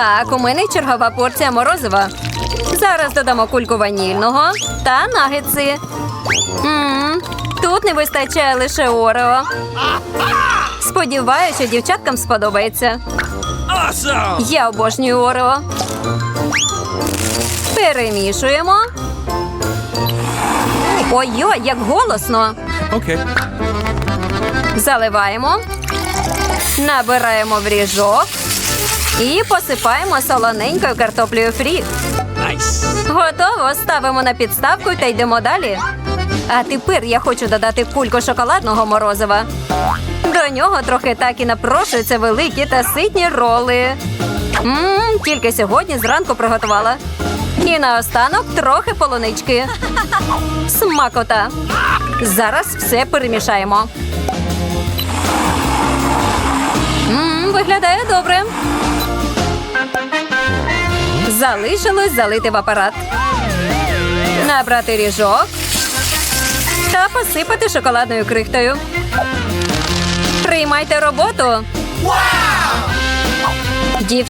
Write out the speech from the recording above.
Так, у мене чергова порція морозива. Зараз додамо кульку ванільного та нагетси. М, Тут не вистачає лише орео. Сподіваюся, що дівчаткам сподобається. Я обожнюю орео. Перемішуємо. Ой-ой, як голосно. Okay. Заливаємо, набираємо в ріжок і посипаємо солоненькою картоплею фрі. Готово, ставимо на підставку та йдемо далі. А тепер я хочу додати кульку шоколадного морозива. До нього трохи так і напрошуються великі та ситні роли. Мм, тільки сьогодні зранку приготувала. І наостанок трохи полунички. Смакота. Зараз все перемішаємо. Мм, виглядає добре. Залишилось залити в апарат. Набрати ріжок та посипати шоколадною крихтою. Приймайте роботу.